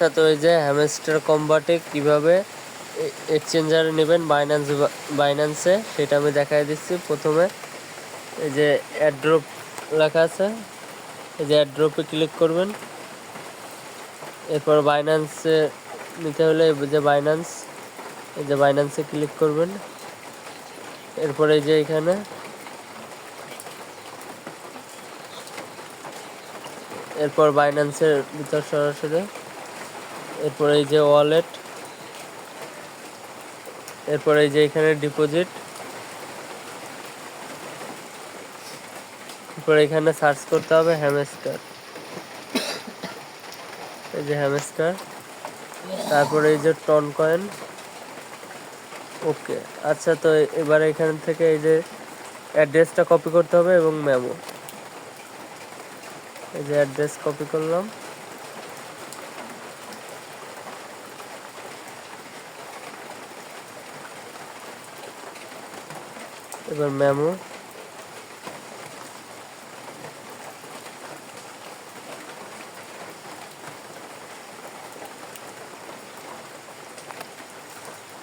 তো এই যে হ্যামস্টার কম্বাটে কীভাবে এক্সচেঞ্জার নেবেন বাইন্যান্স বাইন্যান্সে সেটা আমি দেখাই দিচ্ছি প্রথমে। এই যে অ্যাড্রপ লেখা আছে, এই যে অ্যাড্রপে ক্লিক করবেন। এরপর বাইন্যান্সে নিতে হলে যে বাইন্যান্স এই যে বাইন্যান্সে ক্লিক করবেন। এরপর এই যে এখানে। এরপর বাইন্যান্সের ভিতর সরাসরি। এরপর এই যে ওয়ালেট এরপর এই যে এখানে ডিপোজিট এরপর এখানে সার্চ করতে হবে হ্যামস্টার এই যে হ্যামস্টার তারপরে এই যে টন কয়েন ওকে আচ্ছা তো এবার এখান থেকে এই যে অ্যাড্রেসটা কপি করতে হবে এবং মেমো এই যে অ্যাড্রেস কপি করলাম। এবার মেমো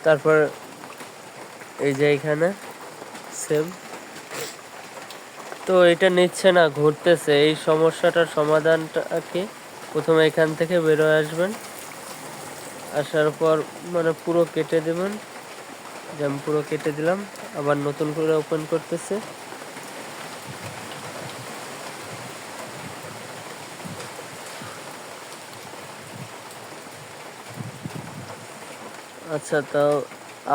তারপর এই যে এখানে সেভ তো এটা নিচ্ছে না, ঘুরতেছে। এই সমস্যাটার সমাধানটা কি? প্রথমে এখান থেকে বেরোয় আসবেন। আসার পর মানে পুরো কেটে দেবেন। যে পুরো কেটে দিলাম। আবার নতুন করে ওপেন করতেছে। আচ্ছা তাও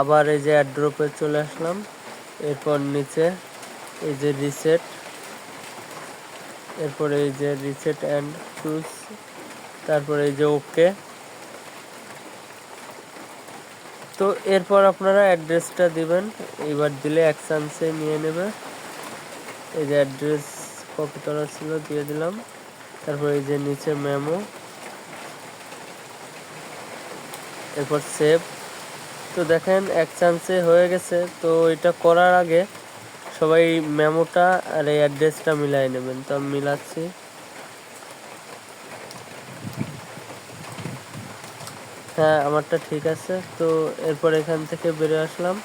আবার এই যে অ্যাড্রপে চলে আসলাম। এরপর নিচে এই যে রিসেট এরপর এই যে রিসেট অ্যান্ড চুজ তারপরে এই যে ওকে তো এরপর আপনারা অ্যাড্রেসটা দিবেন। এবার দিলে এক চান্সে নিয়ে নেবে। এই যে অ্যাড্রেস কপি করা ছিল, দিয়ে দিলাম। তারপর এই যে নিচে মেমো। এরপর সেভ। তো দেখেন এক চান্সে হয়ে গেছে। তো এটা করার আগে সবাই মেমোটা আর এই অ্যাড্রেসটা মিলাই নেবেন। তো আমি মিলাচ্ছি। হ্যাঁ আমারটা ঠিক আছে। তো এরপর এখান থেকে বেরিয়ে আসলাম।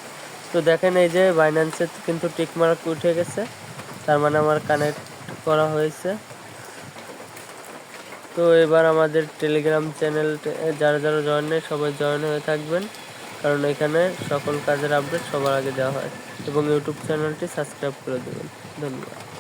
তো দেখেন এই যে বাইন্যান্সের কিন্তু টিকমার্ক উঠে গেছে। তার মানে আমার কানেক্ট করা হয়েছে। তো এবার আমাদের টেলিগ্রাম চ্যানেল যারা যারা জয়েন নেই সবাই জয়েন হয়ে থাকবেন। কারণ এখানে সকল কাজের আপডেট সবার আগে দেওয়া হয়। এবং ইউটিউব চ্যানেলটি সাবস্ক্রাইব করে দেবেন। ধন্যবাদ।